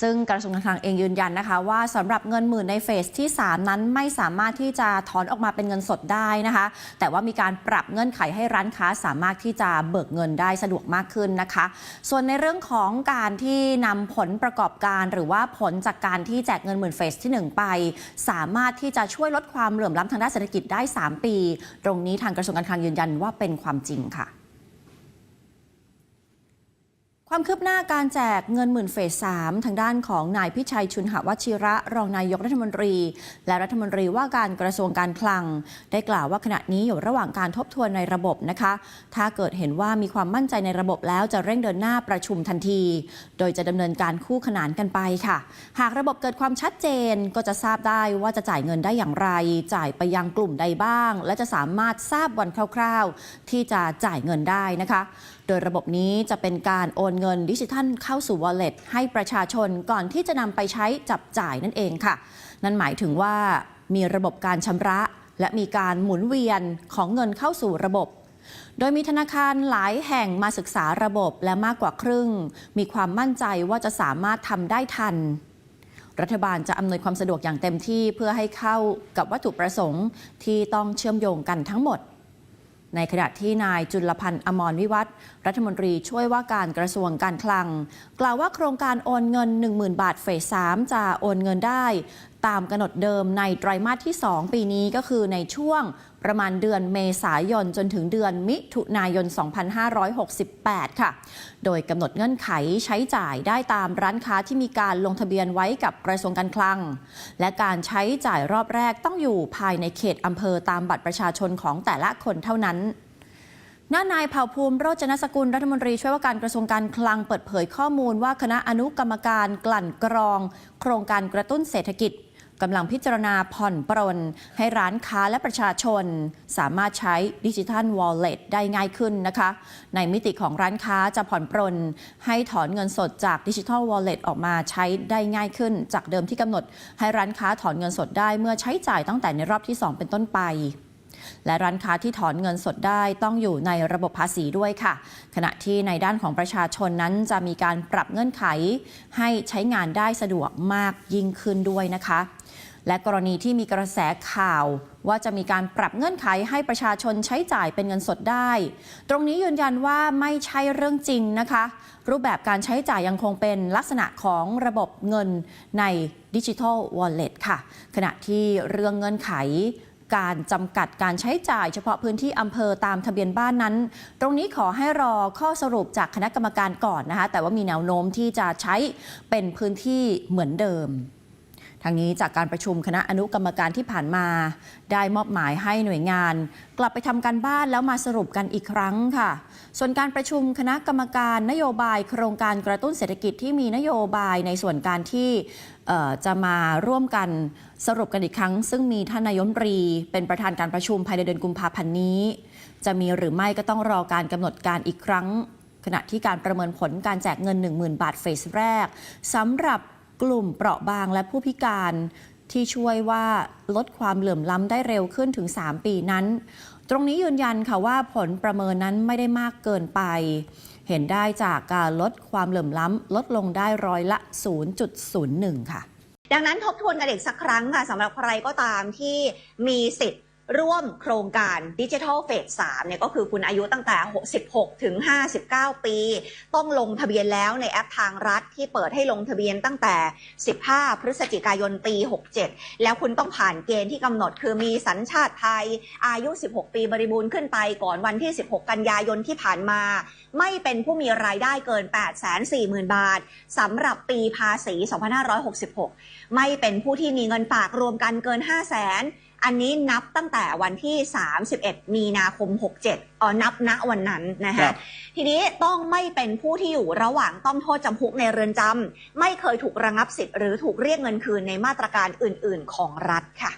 ซึ่งกระทรวงการคลังเองยืนยันนะคะว่าสำหรับเงินหมื่นในเฟสที่ 3 นั้นไม่สามารถที่จะถอนออกมาเป็นเงินสดได้นะคะ แต่ว่ามีการปรับเงื่อนไขให้ร้านค้าสามารถที่จะเบิกเงินได้สะดวกมากขึ้นนะคะ ส่วนในเรื่องของการที่นำผลประกอบการหรือว่าผลจากการที่แจกเงินหมื่นเฟสที่ 1 ไป สามารถที่จะช่วยลดความเหลื่อมล้ำทางด้านเศรษฐกิจได้ 3 ปี ตรงนี้ทางกระทรวงการคลังยืนยันว่าเป็นความจริงค่ะ ความคืบหน้าการแจกเงินหมื่นเฟส3ทางด้านของนายพิชัยชุนหวชิระรองนายกรัฐมนตรี และรัฐมนตรีว่าการกระทรวงการคลัง ได้กล่าวว่าขณะนี้อยู่ระหว่างการทบทวนในระบบนะคะ ถ้าเกิดเห็นว่ามีความมั่นใจในระบบแล้วจะเร่งเดินหน้าประชุมทันที โดยจะดำเนินการคู่ขนานกันไปค่ะ หากระบบเกิดความชัดเจนก็จะทราบได้ว่าจะจ่ายเงินได้อย่างไร จ่ายไปยังกลุ่มใดบ้าง และจะสามารถทราบวันคร่าว ๆ ที่จะจ่ายเงินได้นะคะโดยระบบนี้จะเป็นการโอนเงินดิจิทัลเข้าสู่ Wallet ให้ประชาชนก่อนที่จะนำไปใช้จับจ่ายนั่นเองค่ะ นั่นหมายถึงว่ามีระบบการชำระ และมีการหมุนเวียนของเงินเข้าสู่ระบบโดยมีธนาคารหลายแห่งมาศึกษาระบบและมากกว่าครึ่ง มีความมั่นใจว่าจะสามารถทำได้ทัน รัฐบาลจะอำนวยความสะดวกอย่างเต็มที่เพื่อให้เข้ากับวัตถุประสงค์ที่ต้องเชื่อมโยงกันทั้งหมด ในขณะที่นายจุลพันธ์อมรวิวัฒรัฐมนตรีช่วยว่าการกระทรวงการคลัง กล่าวว่าโครงการโอนเงิน 10,000 บาทเฟส3จะโอนเงินได้ ตามกำหนดเดิมในไตรมาสที่ 2 ปีนี้ก็คือในช่วงประมาณเดือนเมษายนจนถึงเดือนมิถุนายน 2568 ค่ะ โดยกำหนดเงื่อนไขใช้จ่ายได้ตามร้านค้าที่มีการลงทะเบียนไว้กับกระทรวงการคลัง และการใช้จ่ายรอบแรกต้องอยู่ภายในเขตอำเภอตามบัตรประชาชนของแต่ละคนเท่านั้นน้านายเผ่าภูมิโรจนสกุลรัฐมนตรีช่วยว่าการกระทรวงการคลังเปิดเผยข้อมูลว่าคณะอนุกรรมการกลั่นกรอง โครงการกระตุ้นเศรษฐกิจ กำลังพิจารณาผ่อนปรน ให้ร้านค้าและประชาชน สามารถใช้ดิจิทัลวอลเล็ตได้ง่ายขึ้นนะคะ ในมิติของร้านค้าจะผ่อนปรน ให้ถอนเงินสดจากดิจิทัลวอลเล็ตออกมาใช้ได้ง่ายขึ้น จากเดิมที่กำหนด ให้ร้านค้าถอนเงินสดได้เมื่อใช้จ่ายตั้งแต่ในรอบที่ 2 เป็นต้นไปและร้านค้าที่ถอนเงินสดได้ต้องอยู่ในระบบภาษีด้วยค่ะ ขณะที่ในด้านของประชาชนนั้นจะมีการปรับเงื่อนไข ให้ใช้งานได้สะดวกมากยิ่งขึ้นด้วยนะคะ และกรณีที่มีกระแสข่าว ว่าจะมีการปรับเงื่อนไขให้ประชาชนใช้จ่ายเป็นเงินสดได้ ตรงนี้ยืนยันว่าไม่ใช่เรื่องจริงนะคะ รูปแบบการใช้จ่ายยังคงเป็นลักษณะของระบบเงินในดิจิทัลวอลเล็ตค่ะ ขณะที่เรื่องเงื่อนไขการจำกัดการใช้จ่ายเฉพาะพื้นที่อำเภอตามทะเบียนบ้านนั้น ตรงนี้ขอให้รอข้อสรุปจากคณะกรรมการก่อนนะคะ แต่ว่ามีแนวโน้มที่จะใช้เป็นพื้นที่เหมือนเดิม ทางนี้จากการประชุมคณะอนุกรรมการที่ผ่านมา ได้มอบหมายให้หน่วยงาน กลับไปทำการบ้านแล้วมาสรุปกันอีกครั้งค่ะ ส่วนการประชุมคณะกรรมการนโยบายโครงการกระตุ้นเศรษฐกิจที่มีนโยบายในส่วนการที่จะมาร่วมกันสรุปกันอีกครั้ง ซึ่งมีท่านนายมนตรี เป็นประธานการประชุมภายในเดือนกุมภาพันธ์นี้ จะมีหรือไม่ก็ต้องรอการกำหนดการอีกครั้งขณะที่การประเมินผลการแจกเงิน 10,000 บาทเฟสแรกสำหรับ กลุ่มเปราะบางและผู้พิการที่ช่วยว่าลดความเหลื่อมล้ำได้เร็วขึ้นถึง 3 ปีนั้น ตรงนี้ยืนยันค่ะว่าผลประเมินนั้นไม่ได้มากเกินไป เห็นได้จากการลดความเหลื่อมล้ำลดลงได้ร้อยละ 0.01 ค่ะ ดังนั้นทบทวนกันอีกสักครั้งค่ะสำหรับใครก็ตามที่มีสิทธิ์ ร่วมโครงการดิจิทัลเฟส3เนี่ยก็คือคุณอายุตั้งแต่ 16 ถึง 59 ปี ต้องลงทะเบียนแล้วในแอปทางรัฐที่เปิดให้ลงทะเบียนตั้งแต่ 15 พฤศจิกายนปี 67 แล้วคุณต้องผ่านเกณฑ์ที่กำหนดคือมีสัญชาติไทย อายุ 16 ปีบริบูรณ์ขึ้นไปก่อนวันที่ 16 กันยายนที่ผ่านมา ไม่เป็นผู้มีรายได้เกิน 840,000 บาทสำหรับปีภาษี 2566 ไม่เป็นผู้ที่มีเงินฝากรวมกันเกิน 5 0 0 0 0 อันนี้นับตั้งแต่วันที่ 31 มีนาคม 67เออนับณวันนั้นนะครัฮะบ ทีนี้ต้องไม่เป็นผู้ที่อยู่ระหว่างต้องโทษจำคุกในเรือนจำไม่เคยถูกระงับสิทธิ์หรือถูกเรียกเงินคืนในมาตรการอื่น ๆ ของรัฐค่ะ